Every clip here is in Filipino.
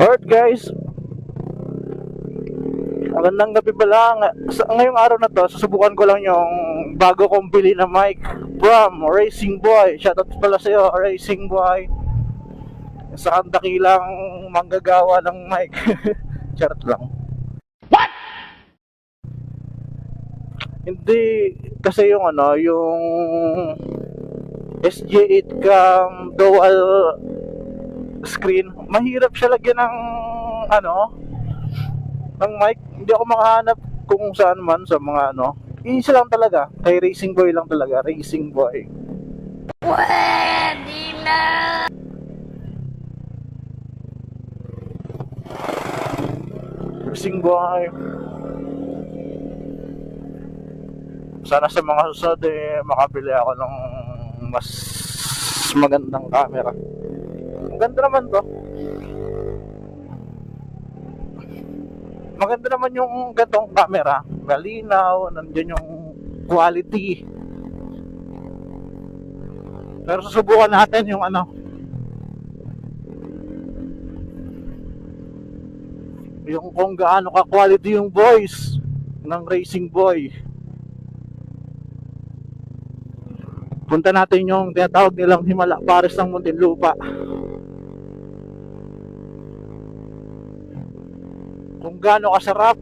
Alright guys. Magandang gabi pala. Nga- Sa, ngayong araw na to, susubukan ko lang yung bago kong bili na mic from Racing Boy. Shoutout pala sa'yo, Racing Boy. Sa kandakilang manggagawa ng mic. Charot lang. What? Hindi kasi yung ano, yung SG8 cam dual screen, mahirap siya lagyan ng ano, ng mic. Hindi ako makahanap kung saan man sa mga ano. Isa lang talaga, kay Racing Boy lang talaga, Racing Boy. Pwede na! Racing Boy. Sana sa mga susunod eh, makabili ako ng mas magandang camera. Ganda naman to. Maganda naman yung gantong camera. Malinaw, nandiyan yung quality. Pero susubukan natin yung ano. Yung kung gaano ka quality yung voice ng Racing Boy. Punta natin yung tinatawag nilang Himala Pares ng Muntinlupa. Kung gaano kasarap.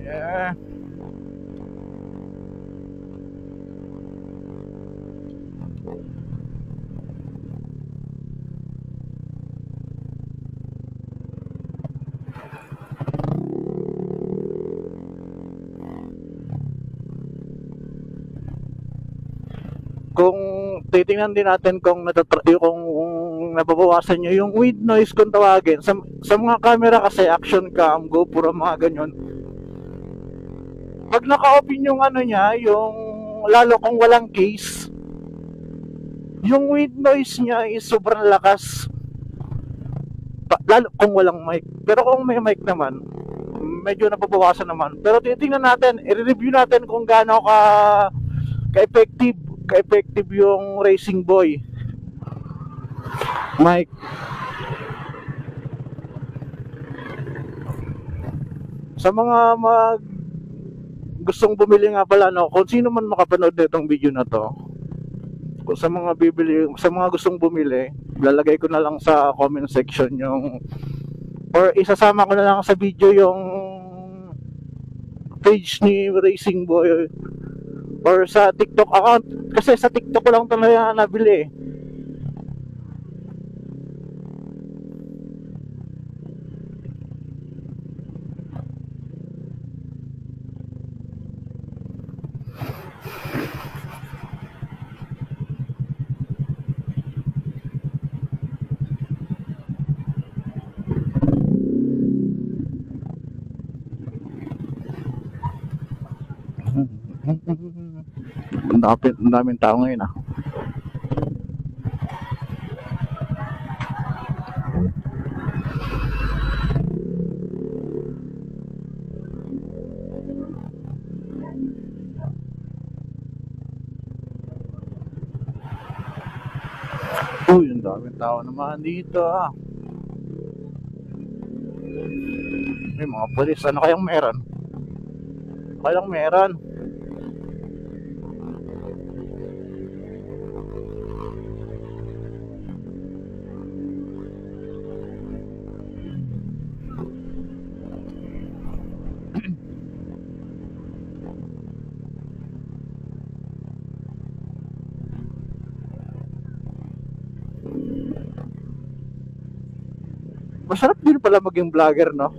Yeah. kung titingnan din natin kung natatra- kung nababawasan nyo yung with noise kung tawagin. Sa, sa mga camera kasi action cam GoPro mga ganyan pag naka-open yung ano niya yung lalo kung walang case yung with noise niya is sobrang lakas. Pa- lalo kung walang mic. Pero kung may mic naman medyo nababawasan naman. Pero titingnan natin i-review natin kung gaano ka ka-effective ka-effective yung Racing Boy. Mike. Sa mga mag gustong bumili nga pala no, kung sino man makapanood nitong video na to, kung sa mga bibili, sa mga gustong bumili, lalagay ko na lang sa comment section yung or isasama ko na lang sa video yung page ni Racing Boy or sa TikTok account kasi sa TikTok ko lang talaga nabili eh. Ang dami, ang daming tao ngayon ah. Uy, ang daming tao naman dito ah. May mga polis, ano kayang meron? Kayang meron? Masarap din pala maging vlogger, no?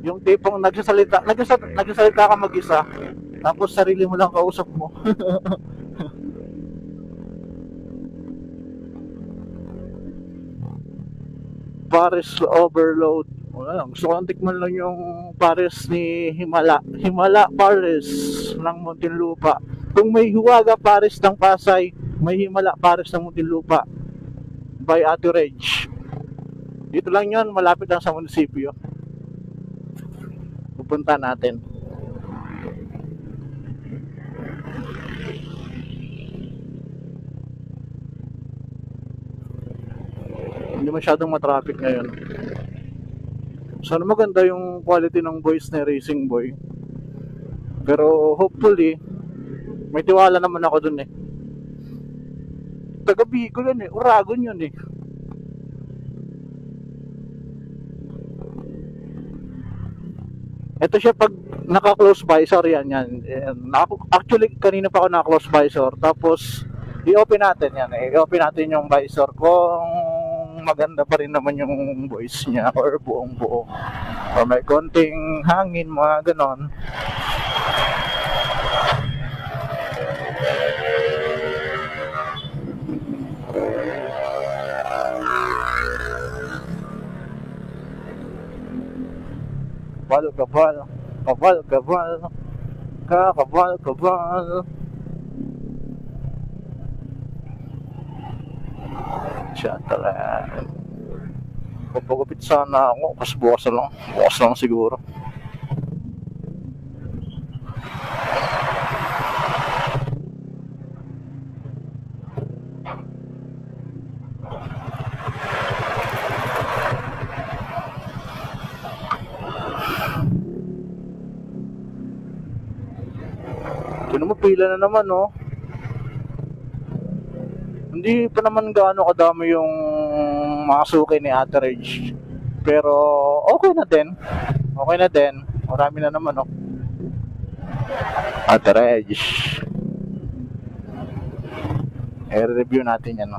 Yung tipong nagsasalita, nagsasalita, nagsasalita ka mag-isa, tapos sarili mo lang kausap mo. Paris Overload. Wala lang. Gusto ko lang lang yung Paris ni Himala. Himala Paris ng Muntinlupa. Kung may Huwaga Paris ng Pasay, may Himala Paris ng Muntinlupa. By Ate Reg. Dito lang yon malapit lang sa munisipyo. Pupunta natin. Hindi masyadong matraffic ngayon. Sana maganda yung quality ng voice ni Racing Boy. Pero hopefully, may tiwala naman ako dun eh. Taga Bicol yun eh, Uragon yun eh. Ito siya pag naka-close visor yan yan. Actually, kanina pa ako naka-close visor. Tapos, i-open natin yan. eh. I-open natin yung visor kung maganda pa rin naman yung voice niya or buong buo. Or may konting hangin, mga ganon. Kabal, kabal, kabal, kabal, kakabal, kabal. Siya talaga. Papagupit sana ako, kasi bukas na lang. Bukas lang siguro. Ito mo, pila na naman, no? Hindi pa naman gaano kadami yung mga suki ni Ate Reg. Pero okay na din. Okay na din. Marami na naman, no? Ate Reg. I-review natin yan, no?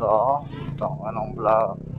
Oo. Ito, anong vlog?